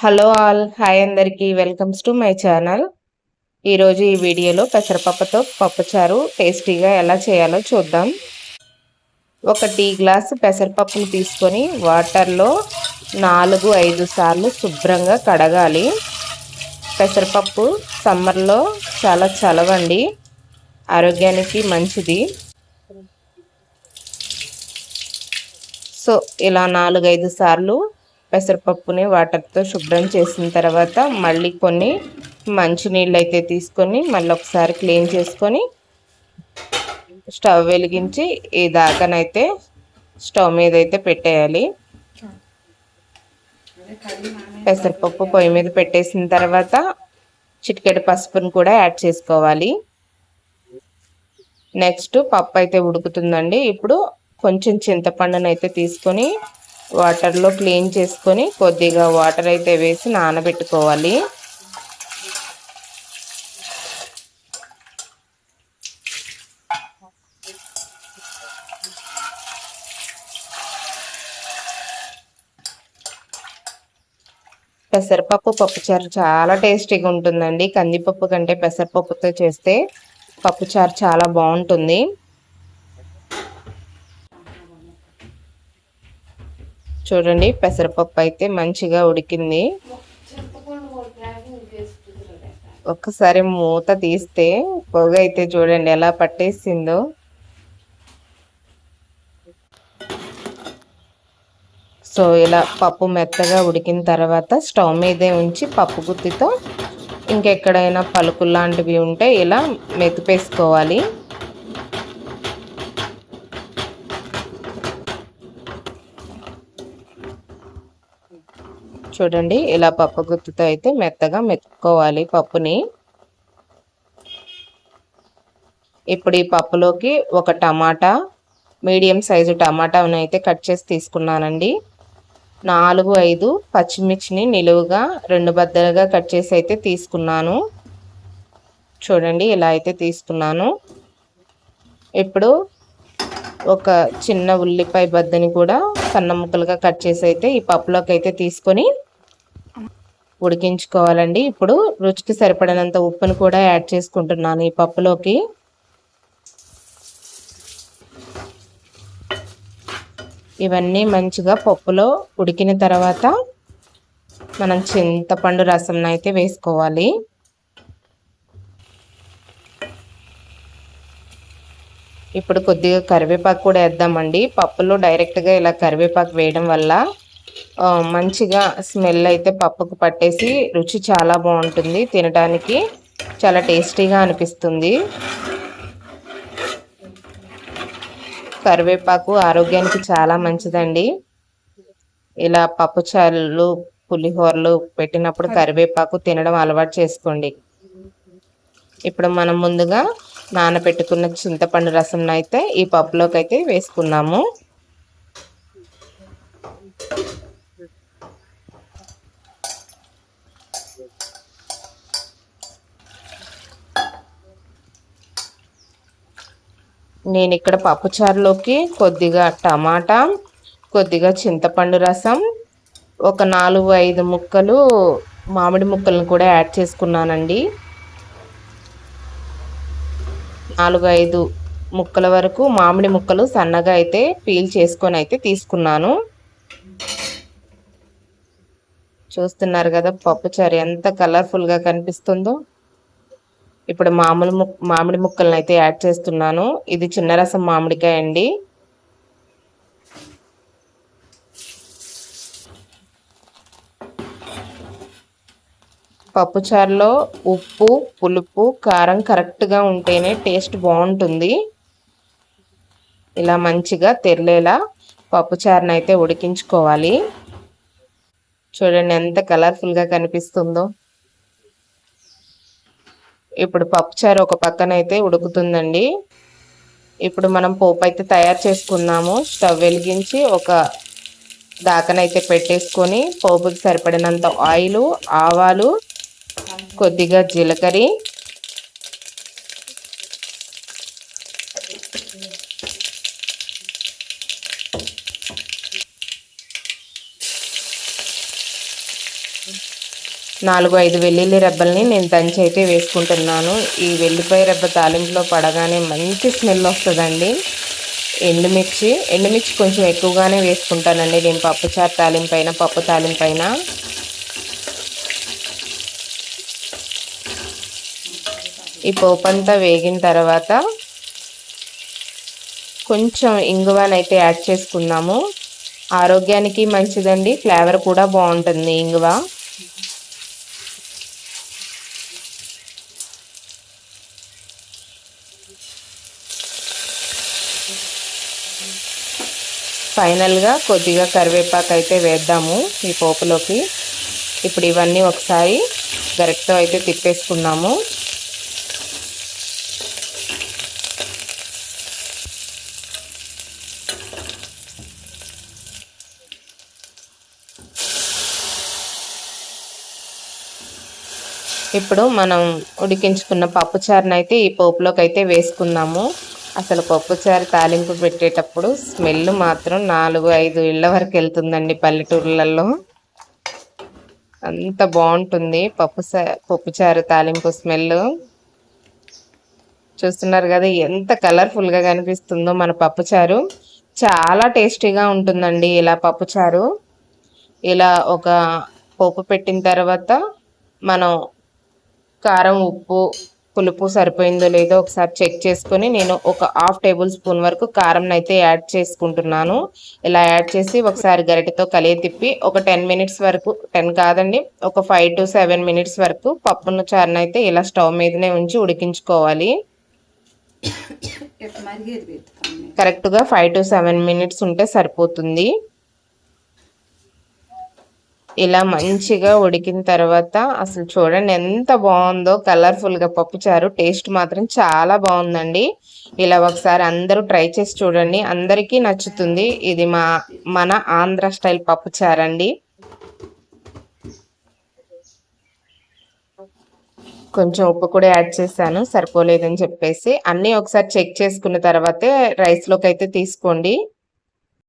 Hello all hi అందరికీ welcomes to my channel. ఈరోజు ఈ వీడియోలో పెసరపప్పుతో పప్పుచారు టేస్టీగా ఎలా చేయాలో చూద్దాం. ఒక టీ గ్లాస్ పెసరపప్పును తీసుకొని వాటర్లో నాలుగు ఐదు సార్లు శుభ్రంగా కడగాలి. పెసరపప్పు సమ్మర్లో చాలా చలవండి. ఆరోగ్యానికి మంచిది. సో ఇలా నాలుగైదు సార్లు పెసరపప్పుని వాటర్తో శుభ్రం చేసిన తర్వాత మళ్ళీ కొన్ని మంచినీళ్ళు అయితే తీసుకొని మళ్ళీ ఒకసారి క్లీన్ చేసుకొని స్టవ్ వెలిగించి ఈ దాకానైతే స్టవ్ మీద అయితే పెట్టేయాలి. పెసరపప్పు పొయ్యి మీద పెట్టేసిన తర్వాత చిటికెడు పసుపుని కూడా యాడ్ చేసుకోవాలి. నెక్స్ట్ పప్పు అయితే ఉడుకుతుందండి. ఇప్పుడు కొంచెం చింతపండునైతే తీసుకొని వాటర్లో క్లీన్ చేసుకొని కొద్దిగా వాటర్ అయితే వేసి నానబెట్టుకోవాలి. పెసరపప్పు పప్పుచారు చాలా టేస్టీగా ఉంటుందండి. కందిపప్పు కంటే పెసరపప్పుతో చేస్తే పప్పుచారు చాలా బాగుంటుంది. చూడండి పెసరపప్పు అయితే మంచిగా ఉడికింది. ఒక్కసారి మూత తీస్తే పొగ అయితే చూడండి ఎలా పట్టేసిందో. సో ఇలా పప్పు మెత్తగా ఉడికిన తర్వాత స్టవ్ మీదే ఉంచి పప్పు గుత్తితో ఇంకెక్కడైనా పలుకులు లాంటివి ఉంటే ఇలా మెతిపేసుకోవాలి. చూడండి. ఇలా పప్పు గుత్తితో అయితే మెత్తగా మెత్తుకోవాలి పప్పుని. ఇప్పుడు ఈ పప్పులోకి ఒక టమాటా మీడియం సైజు టమాటాను అయితే కట్ చేసి తీసుకున్నానండి. నాలుగు ఐదు పచ్చిమిర్చిని నిలువుగా రెండు బద్దలుగా కట్ చేసి అయితే తీసుకున్నాను. చూడండి ఇలా అయితే తీసుకున్నాను. ఇప్పుడు ఒక చిన్న ఉల్లిపాయ బద్దని కూడా సన్న ముక్కలుగా కట్ చేసి అయితే ఈ పప్పులోకి అయితే తీసుకొని ఉడికించుకోవాలండి. ఇప్పుడు రుచికి సరిపడినంత ఉప్పును కూడా యాడ్ చేసుకుంటున్నాను ఈ పప్పులోకి. ఇవన్నీ మంచిగా పప్పులో ఉడికిన తర్వాత మనం చింతపండు రసం అయితే వేసుకోవాలి. ఇప్పుడు కొద్దిగా కరివేపాకు కూడా వేద్దామండి. పప్పులో డైరెక్ట్గా ఇలా కరివేపాకు వేయడం వల్ల మంచిగా స్మెల్ అయితే పప్పుకు పట్టేసి రుచి చాలా బాగుంటుంది తినడానికి. చాలా టేస్టీగా అనిపిస్తుంది. కరివేపాకు ఆరోగ్యానికి చాలా మంచిదండి. ఇలా పప్పుచారులు పులిహోరలు పెట్టినప్పుడు కరివేపాకు తినడం అలవాటు చేసుకోండి. ఇప్పుడు మనం ముందుగా నానబెట్టుకున్న చింతపండు రసం అయితే ఈ పప్పులోకి అయితే వేసుకున్నాము. నేను ఇక్కడ పప్పుచారులోకి కొద్దిగా టమాటా కొద్దిగా చింతపండు రసం ఒక నాలుగు ఐదు ముక్కలు మామిడి ముక్కలను కూడా యాడ్ చేసుకున్నానండి. నాలుగు ఐదు ముక్కల వరకు మామిడి ముక్కలు సన్నగా అయితే పీల్ చేసుకొని అయితే తీసుకున్నాను. చూస్తున్నారు కదా పప్పుచారు ఎంత కలర్ఫుల్గా కనిపిస్తుందో. ఇప్పుడు మామూలు మామిడి ముక్కలను అయితే యాడ్ చేస్తున్నాను. ఇది చిన్న రసం మామిడికాయ అండి. పప్పుచారులో ఉప్పు పులుపు కారం కరెక్ట్గా ఉంటేనే టేస్ట్ బాగుంటుంది. ఇలా మంచిగా తెరలేలా పప్పుచారుని అయితే ఉడికించుకోవాలి. చూడండి ఎంత కలర్ఫుల్గా కనిపిస్తుందో. ఇప్పుడు పప్పుచారు ఒక పక్కన అయితే ఉడుకుతుందండి. ఇప్పుడు మనం పోపు అయితే తయారు చేసుకుందాము. స్టవ్ వెలిగించి ఒక దాకనైతే పెట్టేసుకొని పోపుకి సరిపడినంత ఆయిల్ ఆవాలు కొద్దిగా జీలకర్ర నాలుగు ఐదు వెల్లుల్లి రెబ్బల్ని నేను దంచి అయితే వేసుకుంటున్నాను. ఈ వెల్లిపాయ రెబ్బ తాలింపులో పడగానే మంచి స్మెల్ వస్తుందండి. ఎండుమిర్చి ఎండుమిర్చి కొంచెం ఎక్కువగానే వేసుకుంటానండి. నేను పప్పుచారు తాలింపైన పప్పు తాలింపైన. ఈ పోపంతా అంతా వేగిన తర్వాత కొంచెం ఇంగువనైతే యాడ్ చేసుకుందాము. ఆరోగ్యానికి మంచిదండి. ఫ్లేవర్ కూడా బాగుంటుంది ఇంగువ. ఫైనల్గా కొద్దిగా కరివేపాకు అయితే వేద్దాము ఈ పోపులోకి. ఇప్పుడు ఇవన్నీ ఒకసారి గరిటతో అయితే తిప్పేసుకున్నాము. ఇప్పుడు మనం ఉడికించుకున్న పప్పుచారుని అయితే ఈ పోపులోకి అయితే వేసుకున్నాము. అసలు పప్పుచారు తాలింపు పెట్టేటప్పుడు స్మెల్ మాత్రం నాలుగు ఐదు ఇళ్ళ వరకు వెళ్తుందండి పల్లెటూర్లలో. అంత బాగుంటుంది పప్పు పప్పుచారు తాలింపు స్మెల్ చూస్తున్నారు కదా ఎంత కలర్ఫుల్గా కనిపిస్తుందో మన పప్పుచారు చాలా టేస్టీగా ఉంటుందండి ఇలా పప్పుచారు ఇలా ఒక పోపు పెట్టిన తర్వాత మనం కారం ఉప్పు పులుపు సరిపోయిందో లేదో ఒకసారి చెక్ చేసుకొని నేను ఒక హాఫ్ టేబుల్ స్పూన్ వరకు కారం అయితే యాడ్ చేసుకుంటున్నాను. ఇలా యాడ్ చేసి ఒకసారి గరిటెతో కలియ తిప్పి ఒక టెన్ మినిట్స్ వరకు టెన్ కాదండి ఒక ఫైవ్ టు సెవెన్ మినిట్స్ వరకు పప్పును చారునైతే ఇలా స్టవ్ మీదనే ఉంచి ఉడికించుకోవాలి. కరెక్ట్గా ఫైవ్ టు సెవెన్ మినిట్స్ ఉంటే సరిపోతుంది. ఇలా మంచిగా ఉడికిన తర్వాత అసలు చూడండి ఎంత బాగుందో కలర్ఫుల్గా పప్పుచారు టేస్ట్ మాత్రం చాలా బాగుందండి. ఇలా ఒకసారి అందరూ ట్రై చేసి చూడండి. అందరికీ నచ్చుతుంది. ఇది మా మన ఆంధ్ర స్టైల్ పప్పుచారు అండి కొంచెం ఉప్పు కూడా యాడ్ చేశాను. సరిపోలేదని చెప్పేసి అన్నీ ఒకసారి చెక్ చేసుకున్న తర్వాతే రైస్లోకి అయితే తీసుకోండి.